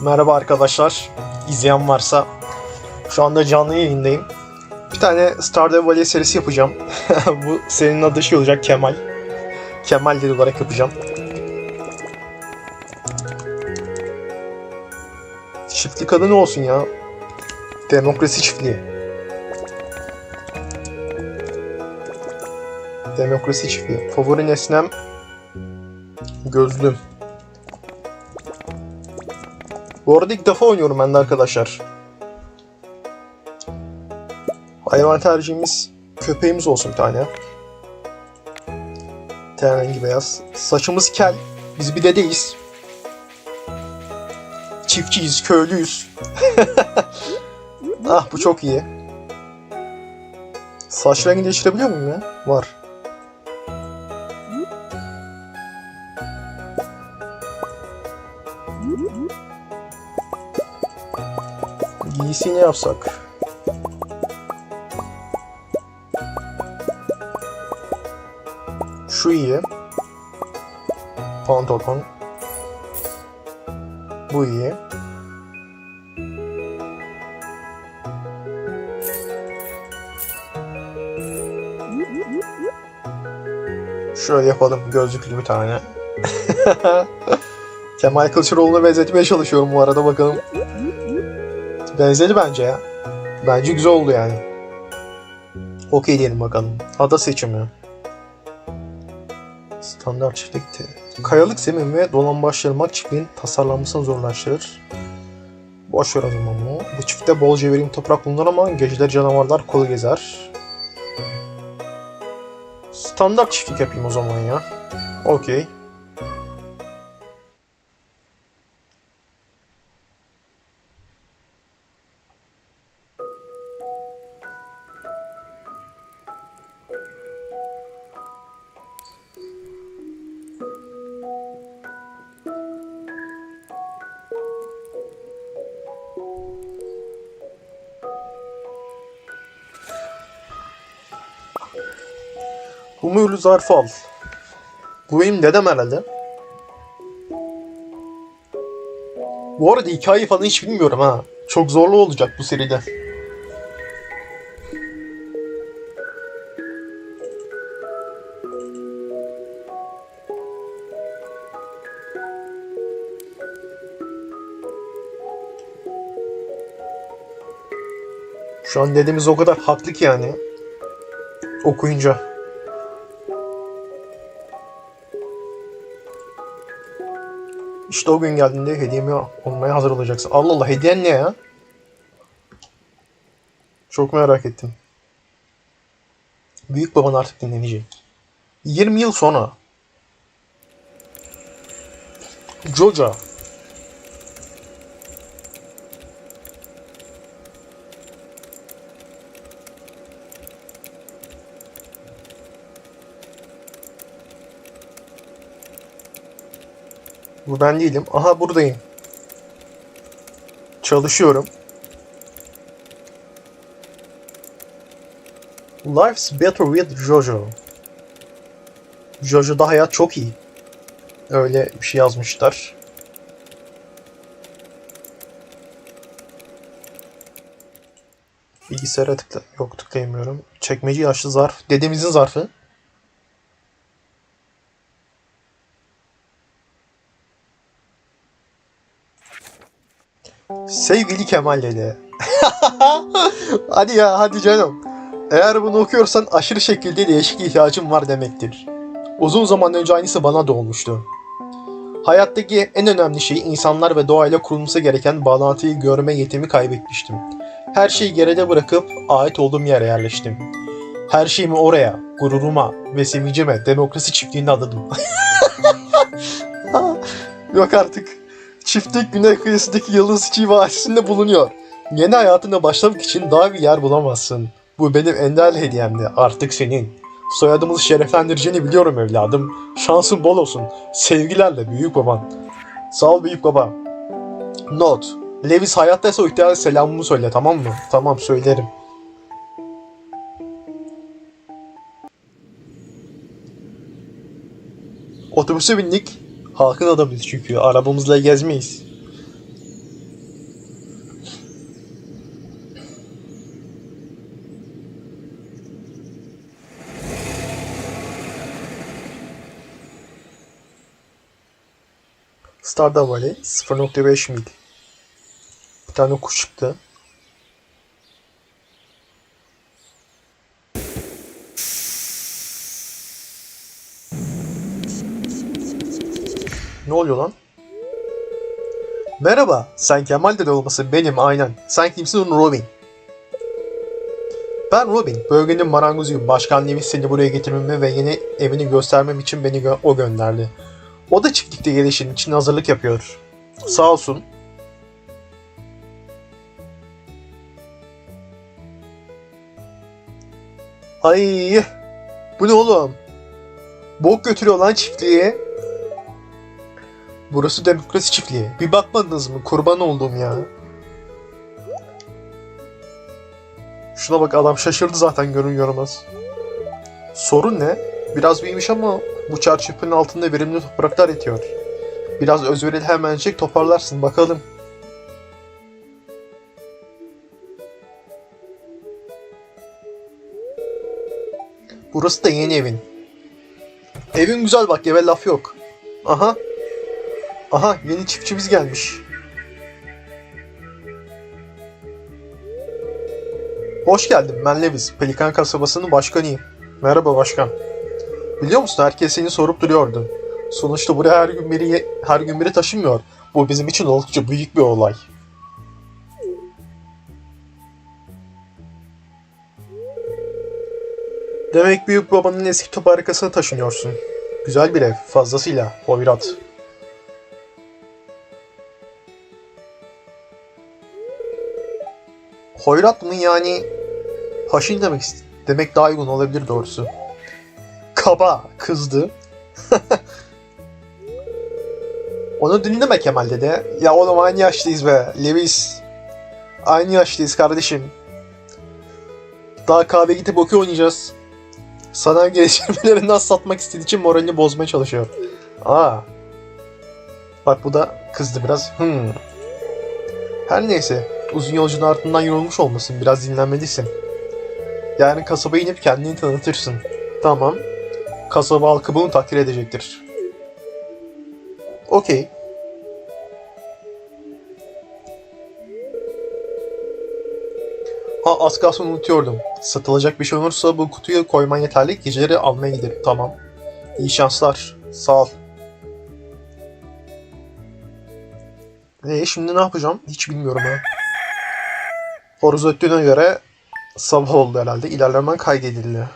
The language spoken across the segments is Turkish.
Merhaba arkadaşlar. İzleyen varsa şu anda canlı yayındayım. Bir tane Stardew Valley serisi yapacağım. Bu serinin adı şey olacak Kemal. Kemal dedi olarak yapacağım. Çiftlik adı ne olsun ya? Demokrasi çiftliği. Demokrasi çiftliği. Favori nesnem gözlüm. Bu arada ilk defa oynuyorum ben de arkadaşlar. Hayvan tercihimiz köpeğimiz olsun bir tane. Ten rengi beyaz. Saçımız kel. Biz bir dedeyiz. Çiftçiyiz, köylüyüz. ah bu çok iyi. Saç rengi değiştirebiliyor muyum ya? Var. Giysi ne yapsak? Şu iyi. Pantolon. Bu iyi. Şöyle yapalım gözlüklü bir tane. Kemal Kılıçdaroğlu'na benzetmeye çalışıyorum bu arada bakalım. Benzedi bence ya. Bence güzel oldu yani. Okey diyelim bakalım. Ada seçimi. Standart çiftlikti. Kayalık zemin ve dolambaçlarmak çiftliğin tasarlanmasını zorlaştırır. Boş ver o bu. Bu çiftte bolca verim toprak bulunur ama geceleri canavarlar kolu gezer. Standart çiftlik yapayım o zaman ya. Okey. Bu mühürlü zarfı al. Bu benim dedem herhalde. Bu arada hikayeyi falan hiç bilmiyorum ha. Çok zorlu olacak bu seride. Şu an dedemiz o kadar haklı ki yani. Okuyunca. İşte o gün geldiğinde hediyemi olmaya hazır olacaksın. Allah Allah hediyen ne ya? Çok merak ettim. Büyük baban artık dinlenecek. 20 yıl sonra. Jojo. Bu ben değilim. Aha buradayım. Çalışıyorum. Life's better with Jojo. Jojo'da hayat çok iyi. Öyle bir şey yazmışlar. Bilgisayara tıkla... Yok tıklayamıyorum. Çekmece yaşlı zarf. Dedemizin zarfı. Sevgili Kemal Dede. hadi ya hadi canım. Eğer bunu okuyorsan aşırı şekilde değişik ihtiyacım var demektir. Uzun zaman önce aynısı bana da olmuştu. Hayattaki en önemli şey insanlar ve doğayla kurulması gereken bağlantıyı görme yetimi kaybetmiştim. Her şeyi geride bırakıp ait olduğum yere yerleştim. Her şeyimi oraya, gururuma ve sevincime demokrasi çiftliğine adadım. Yok artık. Çiftlik güney kıyısındaki Yıldız Çiğ Vadisi'nde bulunuyor. Yeni hayatına başlamak için daha bir yer bulamazsın. Bu benim ender hediyemdi. Artık senin. Soyadımızı şereflendireceğini biliyorum evladım. Şansın bol olsun. Sevgilerle büyük baban. Sağ ol büyük baba. Not. Lewis hayattaysa o ihtiyara selamımı söyle tamam mı? Tamam söylerim. Otobüse bindik. Halkın adamıyız çünkü. Arabamızla gezmeyiz. Stardew Valley 0.5 mil. Bir tane kuş çıktı. Oluyor lan? Merhaba, sen Kemal dede olması benim aynen. Sen kimsin Robin? Ben Robin, bölgenin marangozuyum. Başkan Lewis seni buraya getirmemi ve yeni evini göstermem için beni gö- o gönderdi. O da çiftlikte gelişin için hazırlık yapıyor. Sağ olsun. Ay, bu ne oğlum? Bok götürüyor lan çiftliğe. Burası demokrasi çiftliği. Bir bakmadınız mı? Kurban oldum ya. Şuna bak adam şaşırdı zaten görün görmez. Sorun ne? Biraz büyümüş ama bu çarşıpın altında verimli topraklar yetiyor. Biraz özverili hemencik toparlarsın bakalım. Burası da yeni evin. Evin güzel bak eve laf yok. Aha. Aha yeni çiftçimiz gelmiş. Hoş geldin ben Lewis. Pelikan kasabasının başkanıyım. Merhaba başkan. Biliyor musun herkes seni sorup duruyordu. Sonuçta buraya her gün biri her gün biri taşınmıyor. Bu bizim için oldukça büyük bir olay. Demek büyük babanın eski top harikasına taşınıyorsun. Güzel bir ev, fazlasıyla. Hovirat. Hoyrat mı yani haşin demek demek daha uygun olabilir doğrusu. Kaba kızdı. Onu dinleme Kemal dede. Ya oğlum aynı yaşlıyız be. Lewis. Aynı yaşlıyız kardeşim. Daha kahve gidip okey oynayacağız. Sana geliştirmelerinden satmak istediği için moralini bozmaya çalışıyor. Aa. Bak bu da kızdı biraz. Hmm. Her neyse. Uzun yolculuğun ardından yorulmuş olmasın. Biraz dinlenmelisin. Yarın kasaba inip kendini tanıtırsın. Tamam. Kasaba halkı bunu takdir edecektir. Okey. Ha az kalsın unutuyordum. Satılacak bir şey olursa bu kutuya koyman yeterli. Geceleri almaya giderim. Tamam. İyi şanslar. Sağ ol. Ee, şimdi ne yapacağım? Hiç bilmiyorum ha. Öttüğüne göre sabah oldu herhalde. İlerlemen kaydedildi.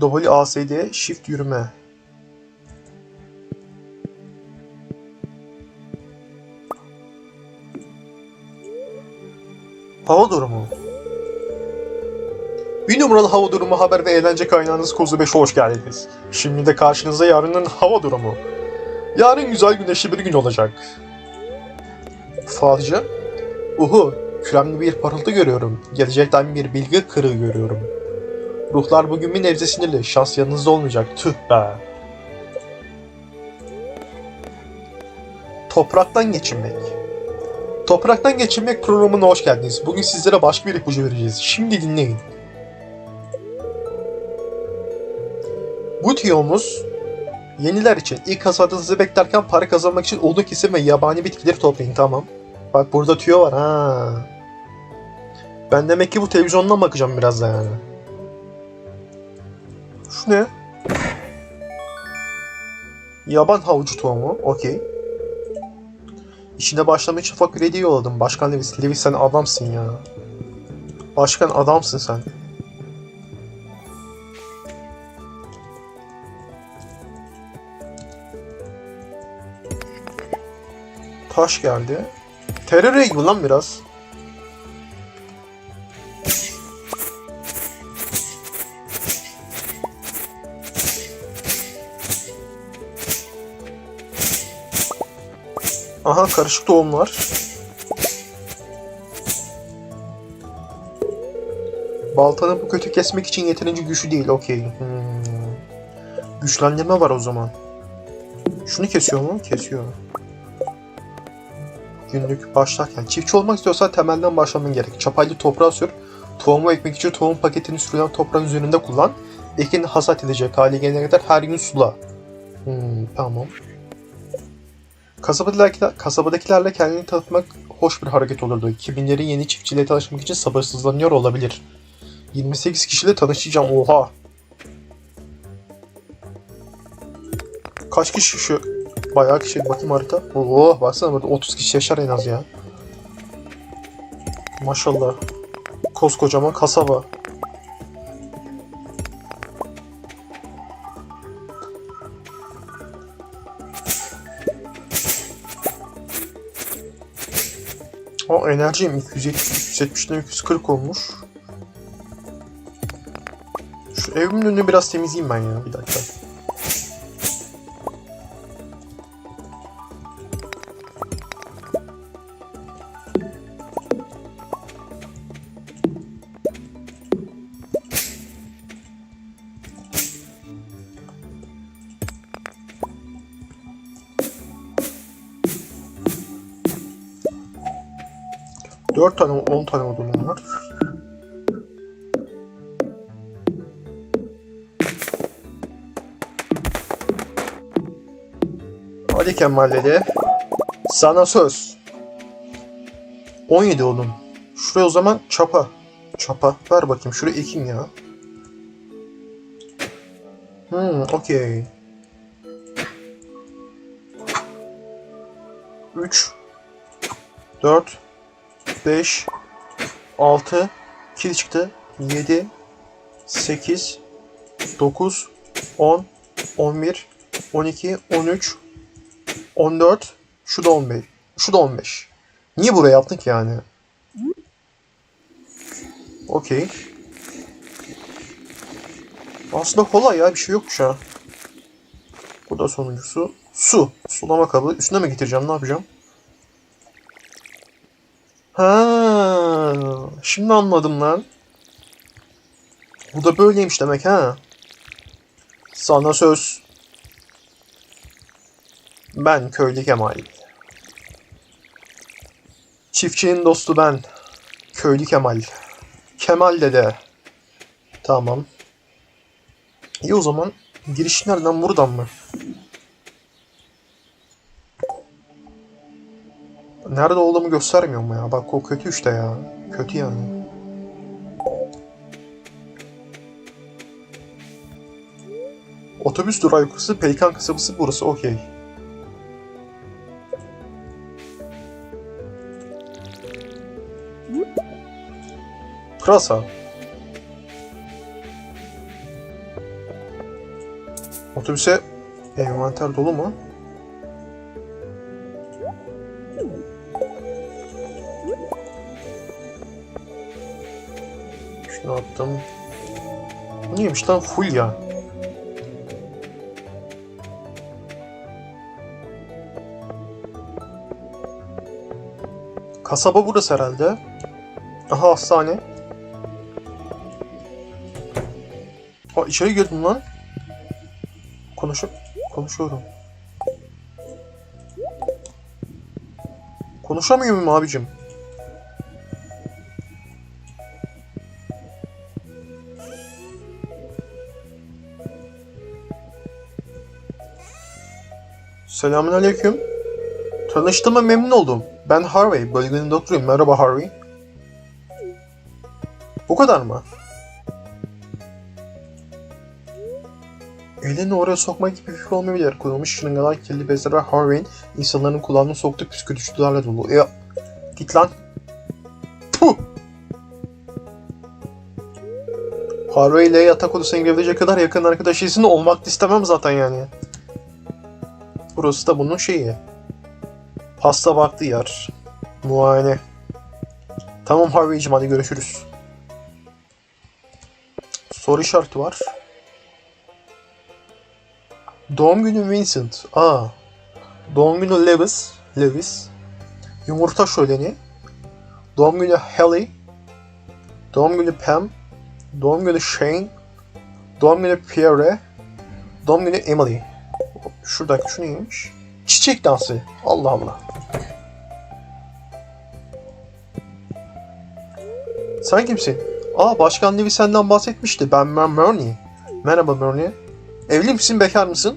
WASD shift yürüme. Hava durumu. Bir numaralı hava durumu haber ve eğlence kaynağınız Kozu 5'e hoş geldiniz. Şimdi de karşınızda yarının hava durumu. Yarın güzel güneşli bir gün olacak. Falcı. Uhu, kremli bir parıltı görüyorum. Gelecekten bir bilgi kırığı görüyorum. Ruhlar bugün bir nebze sinirli. Şans yanınızda olmayacak. Tüh be. Topraktan geçinmek. Topraktan geçinmek programına hoş geldiniz. Bugün sizlere başka bir ipucu vereceğiz. Şimdi dinleyin. Bu tiyomuz yeniler için ilk hasadınızı beklerken para kazanmak için odun kesim ve yabani bitkileri toplayın tamam. Bak burada tüyo var ha. Ben demek ki bu televizyondan bakacağım biraz da yani. Şu ne? Yaban havucu tohumu. Okey. İşine başlamak için fakir hediye yolladım. Başkan Lewis. Lewis sen adamsın ya. Başkan adamsın sen. Taş geldi. Terör gibi lan biraz. Aha karışık tohumlar. Baltanın bu kötü kesmek için yeterince güçlü değil. Okey. Hmm. Güçlendirme var o zaman. Şunu kesiyor mu? Kesiyor. Günlük başlarken. Çiftçi olmak istiyorsan temelden başlaman gerek. Çapayla toprağa sür. Tohumu ekmek için tohum paketini sürülen toprağın üzerinde kullan. Ekin hasat edecek hale gelene kadar her gün sula. Hmm, tamam. Kasabadakiler, kasabadakilerle kendini tanıtmak hoş bir hareket olurdu. 2000'lerin yeni çiftçiyle tanışmak için sabırsızlanıyor olabilir. 28 kişiyle tanışacağım. Oha. Kaç kişi şu? Bayağı kişi. Bakayım harita. Oo, baksana burada 30 kişi yaşar en az ya. Maşallah. Koskocaman kasaba. O enerjim 270, 270'den 240 olmuş. Şu evimin önünü biraz temizleyeyim ben ya bir dakika. Dört tane, 10 tane odunum var. Hadi Kemal dede. Sana söz. 17 odun. Şuraya o zaman çapa. Çapa. Ver bakayım. Şuraya ekeyim ya. Hmm, okey. 3 4 5 6 2 çıktı. 7 8 9 10 11 12 13 14 şu da 15. Şu da 15. Niye buraya yaptık yani? Okey. Aslında kolay ya bir şey yokmuş ha. Bu da sonuncusu. Su. Sulama kabı. Üstüne mi getireceğim? Ne yapacağım? Şimdi anladım lan. Bu da böyleymiş demek ha. Sana söz. Ben köylü Kemal. Çiftçinin dostu ben. Köylü Kemal. Kemal dede. Tamam. İyi o zaman. Giriş nereden? Buradan mı? Nerede olduğumu göstermiyor mu ya? Bak o kötü işte ya. Kötü yani. Otobüs durağı yukarısı, Pelikan kasabası burası. Okey. Pırasa. Otobüse envanter dolu mu? Attım. Bu neymiş lan full ya. Kasaba burası herhalde. Aha hastane. Aa içeri girdim lan. Konuşup konuşuyorum. Konuşamıyor muyum abicim? Selamünaleyküm. Tanıştığıma memnun oldum. Ben Harvey, bölgenin doktoruyum. Merhaba Harvey. Bu kadar mı? Elini oraya sokmak gibi bir fikir olmayabilir. Kullanılmış şırıngalar, kirli bezler ve Harvey'in insanların kulağına soktuğu püskürtücülerle dolu. Ya, git lan. Puh! Harvey ile yatak odasına girebilecek kadar yakın arkadaşıysan olmak istemem zaten yani. Burası da bunun şeyi. Pasta vakti yer. Muayene. Tamam Harvey'cim hadi görüşürüz. Soru işareti var. Doğum günü Vincent. Aa. Doğum günü Lewis. Lewis. Yumurta şöleni. Doğum günü Haley. Doğum günü Pam. Doğum günü Shane. Doğum günü Pierre. Doğum günü Emily. Şuradaki şu neymiş? Çiçek dansı. Allah Allah. Sen kimsin? Aa Başkan Levy senden bahsetmişti. Ben Murney. Merhaba Murney. Evli misin, bekar mısın?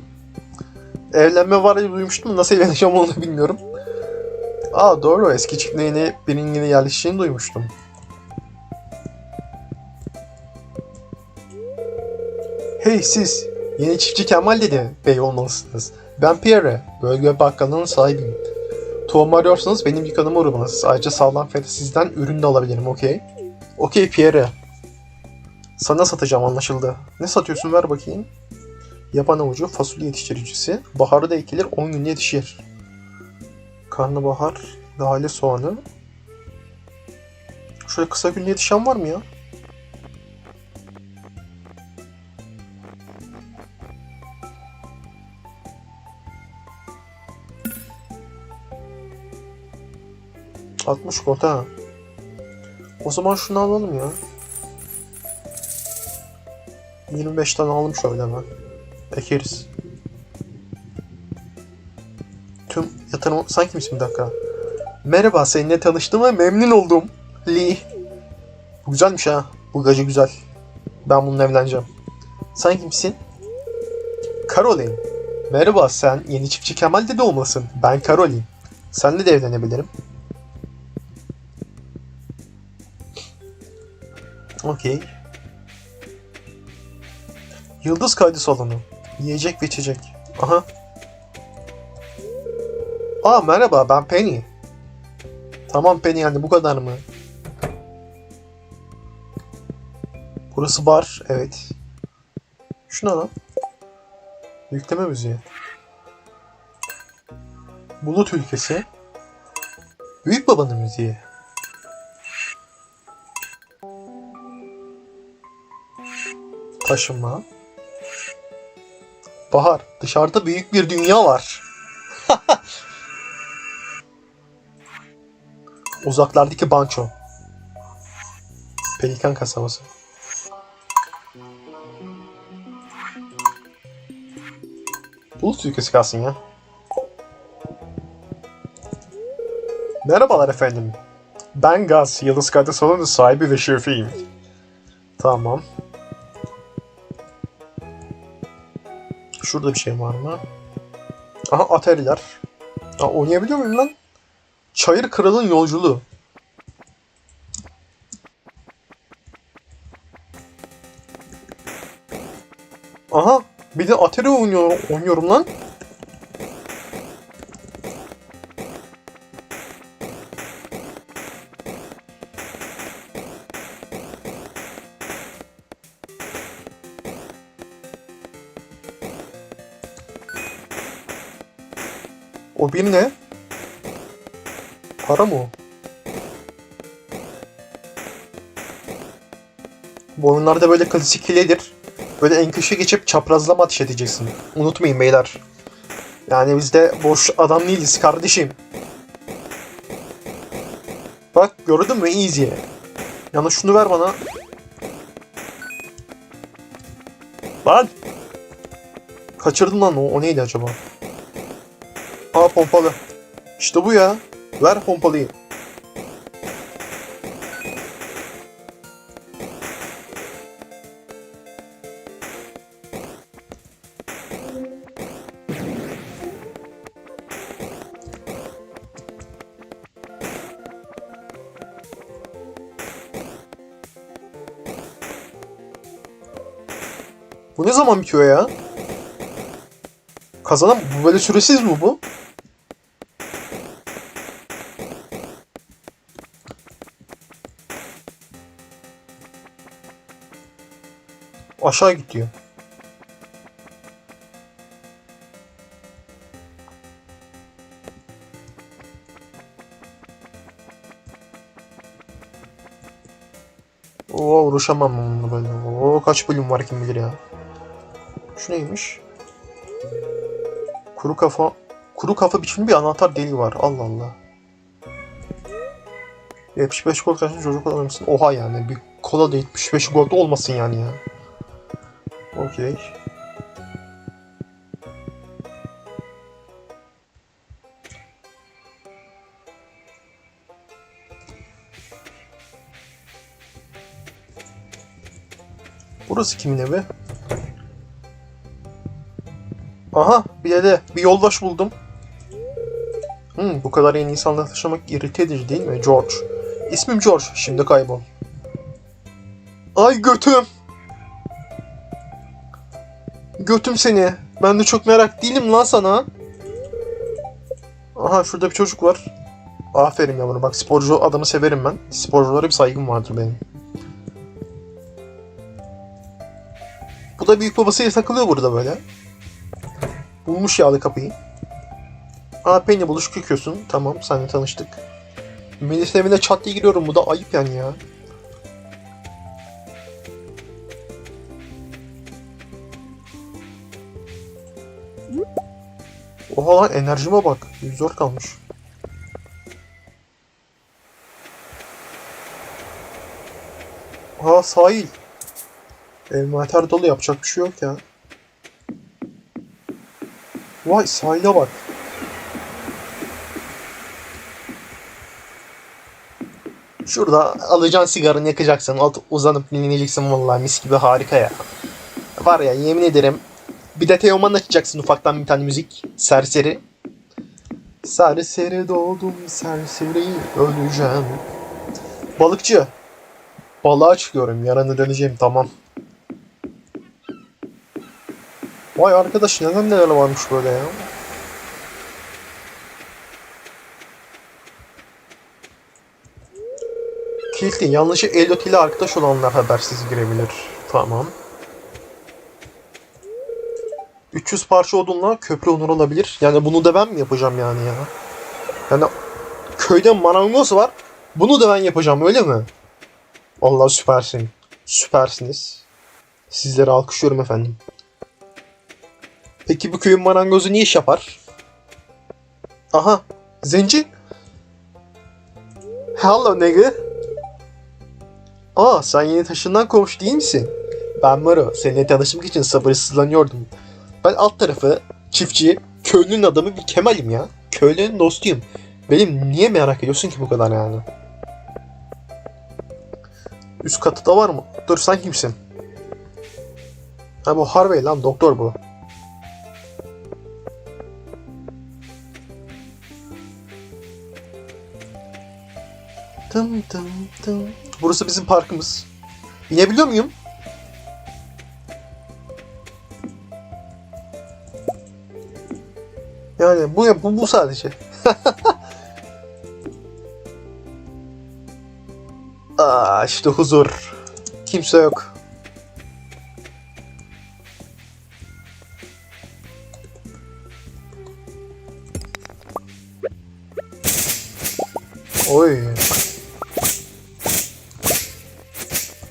Evlenme var diye duymuştum. Nasıl evleneceğim onu da bilmiyorum. Aa doğru eski çiftliğe yeni birinin yeni yerleşeceğini duymuştum. Hey siz, yeni çiftçi Kemal dedi bey olmalısınız. Ben Pierre, bölge bakkalının sahibiyim. Tohum arıyorsanız benim dükkanıma uğramanız. Ayrıca sağlam fiyata sizden ürün de alabilirim, okey? Okey Pierre. Sana satacağım anlaşıldı. Ne satıyorsun ver bakayım. Yaban avucu, fasulye yetiştiricisi. Baharı da ekilir, 10 günde yetişir. Karnabahar, lale soğanı. Şöyle kısa günde yetişen var mı ya? Altmış kota. ha. O zaman şunu alalım ya. 25 tane alalım şöyle hemen. Ekeriz. Tüm yatırım... Sen kimsin bir dakika? Merhaba seninle tanıştığıma memnun oldum. Lee. Bu güzelmiş ha. Bu gacı güzel. Ben bununla evleneceğim. Sen kimsin? Caroline. Merhaba sen yeni çiftçi Kemal de olmasın. Ben Caroline. Seninle de evlenebilirim. Okey. Yıldız kaydı salonu. Yiyecek ve içecek. Aha. Aa merhaba ben Penny. Tamam Penny yani bu kadar mı? Burası bar evet. Şuna lan. Yükleme müziği. Bulut ülkesi. Büyük babanın müziği. Taşınma. Bahar, dışarıda büyük bir dünya var. Uzaklardaki banço. Pelikan kasabası. Bulut ülkesi kalsın ya. Merhabalar efendim. Ben Gaz, Yıldız Kaydı Salonu sahibi ve şefiyim. Tamam. Şurada bir şey var mı? Aha atariler. Aa, oynayabiliyor muyum lan? Çayır Kral'ın Yolculuğu. Aha bir de Atari oynuyor, oynuyorum lan. Para mı o? Bu oyunlarda böyle klasik hiledir. Böyle en köşeye geçip çaprazlama ateş edeceksin. Unutmayın beyler. Yani biz de boş adam değiliz kardeşim. Bak gördün mü easy. Yalnız şunu ver bana. Lan! Kaçırdın lan o. O neydi acaba? Aa pompalı. İşte bu ya. Ver pompalıyı. Bu ne zaman bitiyor ya? Kazanan böyle süresiz mi bu? Aşağı gidiyor. Oo uğraşamam bununla böyle. Oo kaç bölüm var kim bilir ya. Şu neymiş? Kuru kafa kuru kafa biçimli bir anahtar deliği var. Allah Allah. 75 gol kaçın çocuk alır mısın? Oha yani bir kola da 75 gol olmasın yani ya. Okey. Burası kimin evi? Aha bir de bir yoldaş buldum. Hmm, bu kadar yeni insanla taşımak irite edici değil mi George? İsmim George. Şimdi kaybol. Ay götüm. Götüm seni. Ben de çok merak değilim lan sana. Aha şurada bir çocuk var. Aferin yavrum bak sporcu adamı severim ben. Sporculara bir saygım vardır benim. Bu da büyük babasıyla takılıyor burada böyle. Bulmuş yağlı kapıyı. Aa Penny buluşuk yıkıyorsun. Tamam seninle tanıştık. Melis'in evine çat diye giriyorum. Bu da ayıp yani ya. Oha enerjime bak. 104 kalmış. Aa sahil. Envanter dolu yapacak bir şey yok ya. Vay sahile bak. Şurada alacaksın sigaranı yakacaksın. Alt uzanıp dinleyeceksin vallahi mis gibi harika ya. Var ya yemin ederim. Bir de Teoman açacaksın ufaktan bir tane müzik. Serseri. Serseri doğdum serseri öleceğim. Balıkçı. Balığa çıkıyorum. Yarın döneceğim tamam. Vay arkadaş neden neler varmış böyle ya. Kilitli. Yanlışı Elliot ile arkadaş olanlar habersiz girebilir. Tamam. 300 parça odunla köprü onur olabilir. Yani bunu da ben mi yapacağım yani ya? Yani köyde marangoz var. Bunu da ben yapacağım öyle mi? Allah süpersin. Süpersiniz. Sizleri alkışlıyorum efendim. Peki bu köyün marangozu ne iş yapar? Aha. Zenci. Hello nigga. Aa sen yeni taşından komşu değil misin? Ben Maro. Seninle tanışmak için sabırsızlanıyordum. Ben alt tarafı çiftçi, köylünün adamı bir Kemal'im ya. Köylünün dostuyum. Benim niye merak ediyorsun ki bu kadar yani? Üst katı da var mı? Dur sen kimsin? Ha bu Harvey lan doktor bu. Tım tım tım. Burası bizim parkımız. İnebiliyor muyum? Yani bu bu, bu sadece. Aa işte huzur. Kimse yok. Oy.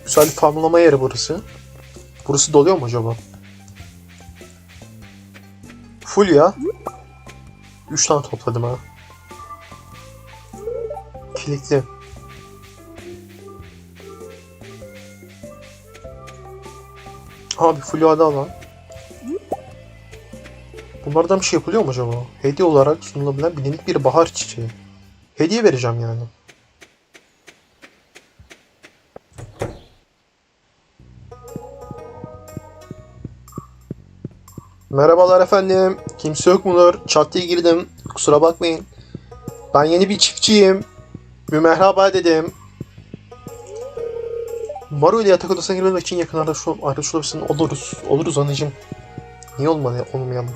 Güzel bir farmlama yeri burası. Burası doluyor mu acaba? Full ya. 3 tane topladım ha. Kilitli. Abi full daha lan. Bunlardan bir şey yapılıyor mu acaba? Hediye olarak sunulabilen bilindik bir bahar çiçeği. Hediye vereceğim yani. Merhabalar efendim. Kimse yok mudur? Çat diye girdim. Kusura bakmayın. Ben yeni bir çiftçiyim. Bir merhaba dedim. Maru ile yatak odasına girmek için yakınlarda şu arkadaş olabilirsin. Oluruz. Oluruz anacığım. Niye olmadı olmayalım?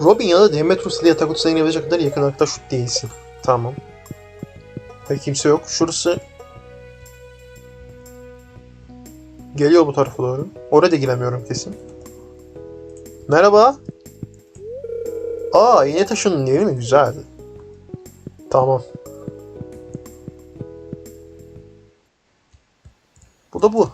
Robin ya da Demetrius ile yatak odasına girebilecek kadar yakın arkadaş değilsin. Tamam. Peki kimse yok. Şurası Geliyor bu tarafa doğru. Oraya da giremiyorum kesin. Merhaba. Aa yeni taşındın değil mi? Güzel. Tamam. Bu da bu.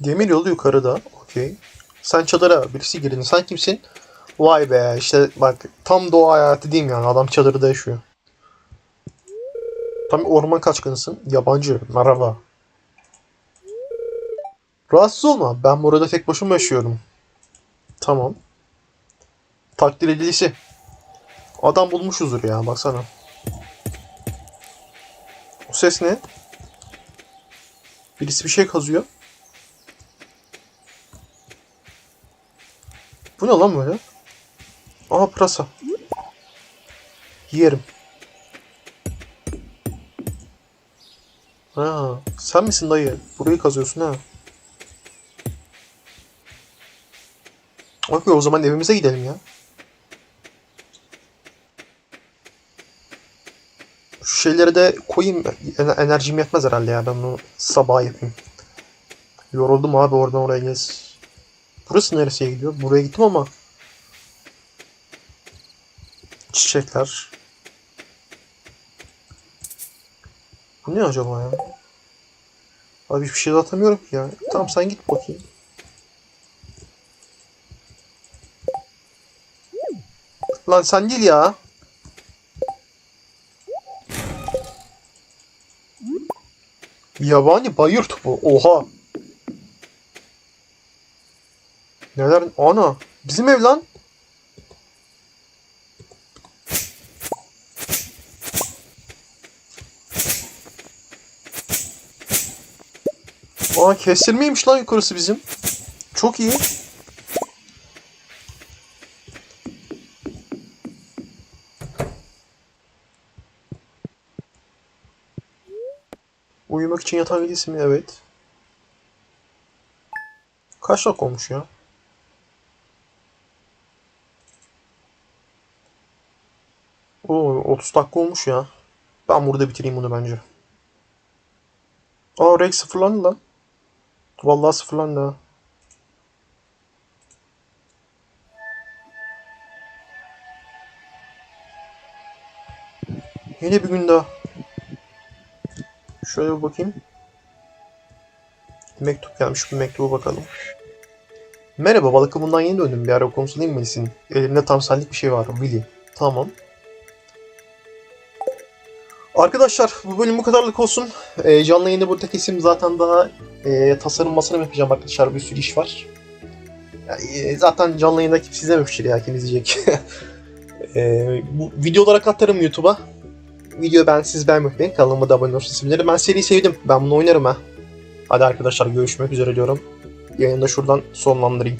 Demir yolu yukarıda. Okey. Sen çadıra birisi girdin. Sen kimsin? Vay be işte bak tam doğa hayatı diyeyim yani adam çadırda yaşıyor. Tam orman kaçkınısın. Yabancı. Merhaba. Rahatsız olma. Ben burada tek başıma yaşıyorum. Tamam. Takdir edilisi. Adam bulmuşuzdur ya baksana. ses ne? Birisi bir şey kazıyor. Bu ne lan böyle? Aha pırasa. Yerim. Ha, sen misin dayı? Burayı kazıyorsun ha. Okey o zaman evimize gidelim ya. Şu şeyleri de koyayım. Ener- Enerjim yetmez herhalde ya. Ben bunu sabah yapayım. Yoruldum abi oradan oraya gez. Burası neresiye gidiyor? Buraya gittim ama. Çiçekler. Bu ne acaba ya? Abi hiçbir şey atamıyorum ki ya. Tamam sen git bakayım. Lan sen değil ya. Yabani bayır topu. Oha. Neler? Ana. Bizim ev lan. Aa kestirmeymiş lan yukarısı bizim. Çok iyi. Uyumak için yatağa gidilsin mi? Evet. Kaç dakika olmuş ya? Oo 30 dakika olmuş ya. Ben burada bitireyim bunu bence. Aa Rex sıfırlandı lan. Vallahi sıfırlandı ha. Yeni bir gün daha. Şöyle bir bakayım. Mektup gelmiş. Bir mektuba bakalım. Merhaba balık bundan yeni döndüm. Bir ara konsulayım mısın? Elimde tam senlik bir şey var. Willy. Tamam. Arkadaşlar bu bölüm bu kadarlık olsun. Ee, canlı yayında burada kesim zaten daha e, tasarım masarım yapacağım arkadaşlar. Bir sürü iş var. Ya, e, zaten canlı yayında kimse izlememiştir ya. Kim izleyecek? e, bu video olarak atarım YouTube'a. Video ben siz beğenmeyi unutmayın. Kanalıma da abone olursanız sevinirim. Ben seriyi sevdim. Ben bunu oynarım ha. Hadi arkadaşlar görüşmek üzere diyorum. Yayını da şuradan sonlandırayım.